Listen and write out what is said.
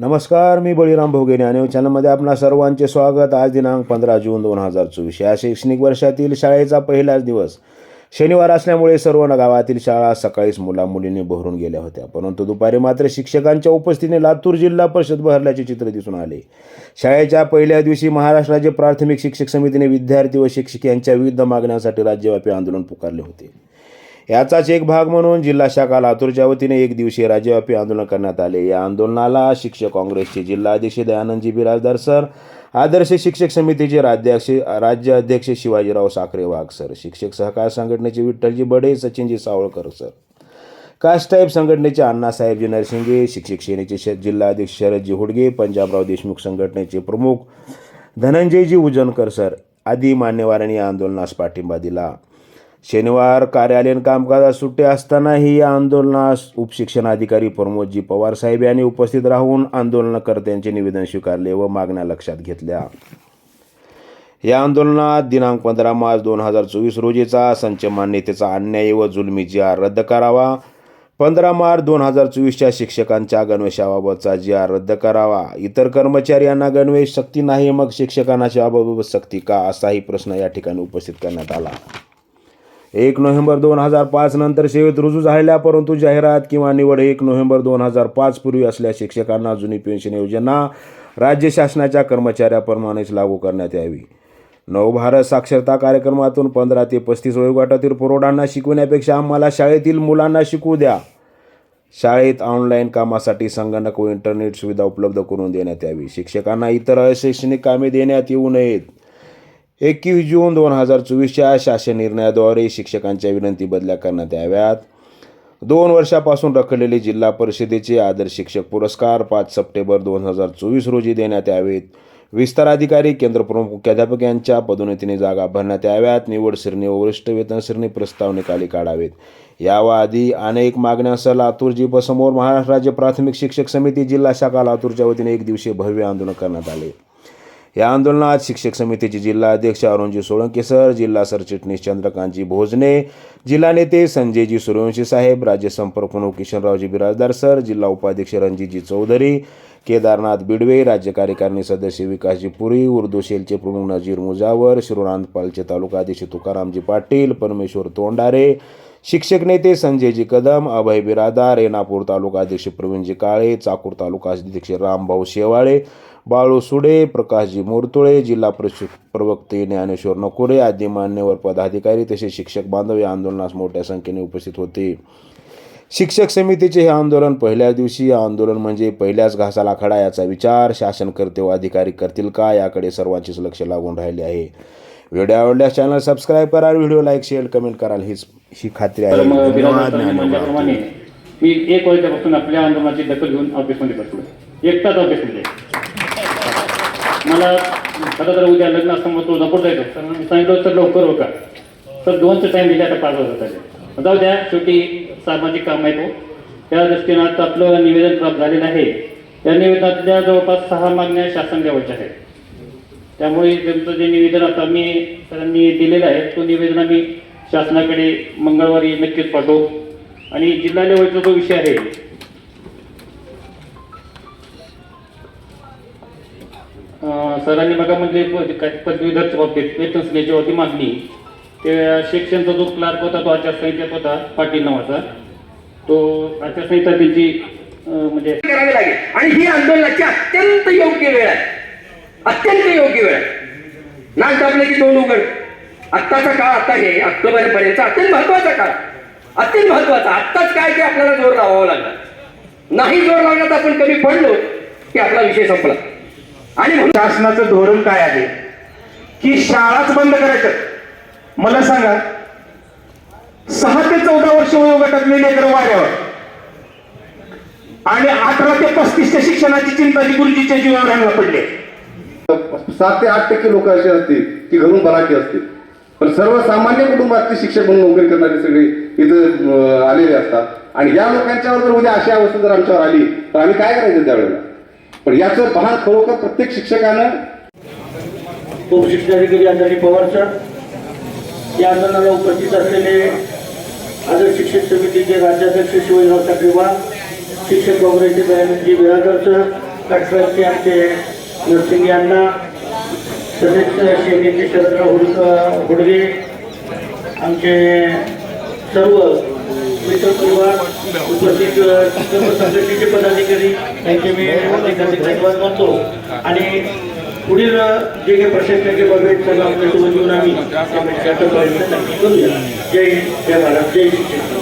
नमस्कार मी बळीराम भोगे आणि चॅनलमध्ये आपणा सर्वांचे स्वागत. आज दिनांक पंधरा जून दोन हजार चोवीस. या शैक्षणिक वर्षातील शाळेचा पहिलाच दिवस. शनिवार असल्यामुळे सर्व गावातील शाळा सकाळीच मुला मुलींनी बहरून गेल्या होत्या. परंतु दुपारी मात्र शिक्षकांच्या उपस्थितीने लातूर जिल्हा परिषद बहरल्याचे चित्र दिसून आले. शाळेच्या पहिल्या दिवशी महाराष्ट्र राज्य प्राथमिक शिक्षक समितीने विद्यार्थी व शिक्षक यांच्या विविध मागण्यांसाठी राज्यव्यापी आंदोलन पुकारले होते. याचाच एक भाग म्हणून जिल्हा शाखा लातूरच्या वतीने एक दिवसीय राज्यव्यापी आंदोलन करण्यात आले. या आंदोलनाला शिक्षक काँग्रेसचे जिल्हाध्यक्ष दयानंदजी बिराजदार सर आदर्श शिक्षक समितीचे राज्याध्यक्ष राज्य अध्यक्ष शिवाजीराव साखरे वाघ सर शिक्षक सहकार संघटनेचे Vitthalji Bade Sachinji Sawalkar sir. Caste type संघटनेचे अण्णासाहेबजी नरसिंगे शिक्षक सेनेचे श जिल्हाध्यक्ष शरदजी हुडगे पंजाबराव देशमुख संघटनेचे प्रमुख धनंजयजी उजनकर सर आदी मान्यवरांनी या आंदोलनास पाठिंबा दिला. शनिवार कार्यालयीन कामकाजात सुट्टी असतानाही या आंदोलनास उपशिक्षणाधिकारी प्रमोदजी पवार साहेब यांनी उपस्थित राहून आंदोलनकर्त्यांचे निवेदन स्वीकारले व मागण्या लक्षात घेतल्या. या आंदोलनात दिनांक पंधरा मार्च दोन हजार चोवीस रोजीचा संच मान्यतेचा अन्याय व जुलमी जी आर रद्द करावा. पंधरा मार्च दोन हजार चोवीसच्या शिक्षकांच्या गणवेशाबाबतचा जी आर रद्द करावा. इतर कर्मचारी यांना गणवेश सक्ती नाही मग शिक्षकांना याबाबत सक्ती का? असाही प्रश्न या ठिकाणी उपस्थित करण्यात आला. एक नोव्हेंबर दोन हजार पाच नंतर सेवेत रुजू झालेल्या परंतु जाहिरात किंवा निवड एक नोव्हेंबर दोन हजार पाच पूर्वी असल्या शिक्षकांना जुनी पेन्शन योजना राज्य शासनाच्या कर्मचाऱ्याप्रमाणेच लागू करण्यात यावी. नवभारत साक्षरता कार्यक्रमातून पंधरा ते पस्तीस वयोगटातील प्रौढांना शिकवण्यापेक्षा आम्हाला शाळेतील मुलांना शिकवू द्या. शाळेत ऑनलाईन कामासाठी संगणक व इंटरनेट सुविधा उपलब्ध करून देण्यात यावी. शिक्षकांना इतर अशैक्षणिक कामे देण्यात येऊ नयेत. एकवीस जून दोन हजार चोवीसच्या शासन निर्णयाद्वारे शिक्षकांच्या विनंती बदल्या करण्यात याव्यात. दोन वर्षापासून रखडलेले जिल्हा परिषदेचे आदर्श शिक्षक पुरस्कार पाच सप्टेंबर दोन हजार चोवीस रोजी देण्यात यावेत. विस्तार अधिकारी केंद्र प्रमुख मुख्याध्यापक यांच्या पदोन्नतीने जागा भरण्यात याव्यात. निवड श्रेणी व वरिष्ठ वेतन श्रेणी प्रस्ताव निकाली काढावेत. यावाआधी अनेक मागण्यांसह लातूर जिल्हासमोर महाराष्ट्र राज्य प्राथमिक शिक्षक समिती जिल्हा शाखा लातूरच्या वतीने एक दिवसीय भव्य आंदोलन करण्यात आले. या आंदोलनात शिक्षक समितीचे जिल्हा अध्यक्ष अरुणजी सोळंके सर जिल्हा सरचिटणीस चंद्रकांतजी भोजने जिल्हा नेते संजयजी सूर्यवंशी साहेब राज्य संपर्क प्रमुख किशनरावजी बिराजदार सर जिल्हा उपाध्यक्ष रणजितजी चौधरी केदारनाथ बिडवे राज्य कार्यकारिणी सदस्य विकासजी पुरी उर्दू सेलचे प्रमुख नजीर मुजावर शिरोनांतपालचे तालुकाध्यक्ष तुकारामजी पाटील परमेश्वर तोंडारे शिक्षक नेते संजयजी कदम अभय बिरादार रेणापूर तालुका अध्यक्ष प्रवीणजी काळे चाकूर तालुका अध्यक्ष रामभाऊ शेवाळे बाळू सुडे प्रकाशजी मोरतुळे जिल्हा परिषद प्रवक्ते ज्ञानेश्वर नकोरे आदी मान्यवर पदाधिकारी तसेच शिक्षक बांधव या आंदोलनास मोठ्या संख्येने उपस्थित होते. शिक्षक समितीचे हे आंदोलन पहिल्याच दिवशी आंदोलन म्हणजे पहिल्याच घासाला खडा याचा विचार शासन करते व अधिकारी करतील का याकडे सर्वांचेच लक्ष लागून राहिले आहे. व्हिडिओ आवडल्यास चॅनल सबस्क्राईब करा व्हिडिओ लाईक शेअर कमेंट कराल हीच ही खात्री आहे. तर मग धन्यवाद मी एक वर्षापासून आपल्या आंदोलनाची दखल घेऊन ऑफिसमध्ये बसलो एकटाच ऑफिसमध्ये मला खरं तर उद्या लग्न असल्यामुळे तो नको जायचं. तर मी सांगितलं तर लवकर हो का? तर दोनचं टाईम दिले आता पाच वाजता जाऊ द्या शेवटी सामाजिक काम आहे तो. त्या दृष्टीनं आता आपलं निवेदन प्राप्त झालेलं आहे. या निवेदनातल्या जवळपास सहा मागण्या शासन द्यावाच्या आहेत. त्यामुळे त्यांचं जे निवेदन आता मी सरांनी दिलेलं आहे तो निवेदन आम्ही शासनाकडे मंगळवारी नक्कीच पाठवू. आणि जिल्हा लेवलचा जो विषय आहे सरांनी बघा म्हणजे पदवीधरच्या बाबतीत वेतन संख्येच्या होती मागणी. ते शिक्षणचा जो क्लार्क होता तो आचारसंहितेत होता पाटील नावाचा. तो आचारसंहिता त्यांची म्हणजे करावे लागेल. आणि ही आंदोलनाची अत्यंत योग्य वेळ आहे. अत्यंत योग्य वेळ आहे. नाक दाबले की दोन उघड. आत्ताचा काळ आता हे ऑक्टोबर पर्यंत अत्यंत महत्त्वाचा काळ. अत्यंत महत्त्वाचा आत्ताच काय ते आपल्याला जोर लावावा लागला. नाही जोर लावला तर आपण कमी पडलो की आपला विषय संपला. आणि म्हणून शासनाचं धोरण काय आहे? की शाळाच बंद करायचं. मला सांगा सहा ते चौदा वर्ष वयोगटातले लेकर वाऱ्यावर. आणि अठरा ते पस्तीसच्या शिक्षणाची चिंता जी गुरुजीच्या जीवावर यांना पडली. सात ते आठ टक्के लोक असे असतील की घरून बराकी असतील. पण सर्वसामान्य कुटुंबातले शिक्षक म्हणून नोकरी करणारे सगळे इथं आलेले असतात. आणि या लोकांच्यावर जर उद्या अशी अवस्था जर आमच्यावर आली तर आम्ही काय करायचं त्यावेळेला? पण याचं भान खरोखर प्रत्येक शिक्षकानं उपशिक्षणाधिकारी अंजनी पवार सर या आंदोलनाला उपस्थित असलेले आदर्श शिक्षक समितीचे राज्याध्यक्ष शिवाजीराव ठाकरे शिक्षक काँग्रेसचे दयानंदजी बिराजदार सर आमचे नरसिंग यांना तसेच शेतीचे शरदराव हुडक हुडगे आमचे सर्व मित्रपरिवार उपस्थित सर्व संघटनेचे पदाधिकारी त्यांचे मी हार्दिक धन्यवाद मानतो. आणि पुढील जे काही प्रशासकीय बाबी त्याला सगळं आम्ही प्रयत्न करूया. जय हिंद जय महाराज जय शिक्षण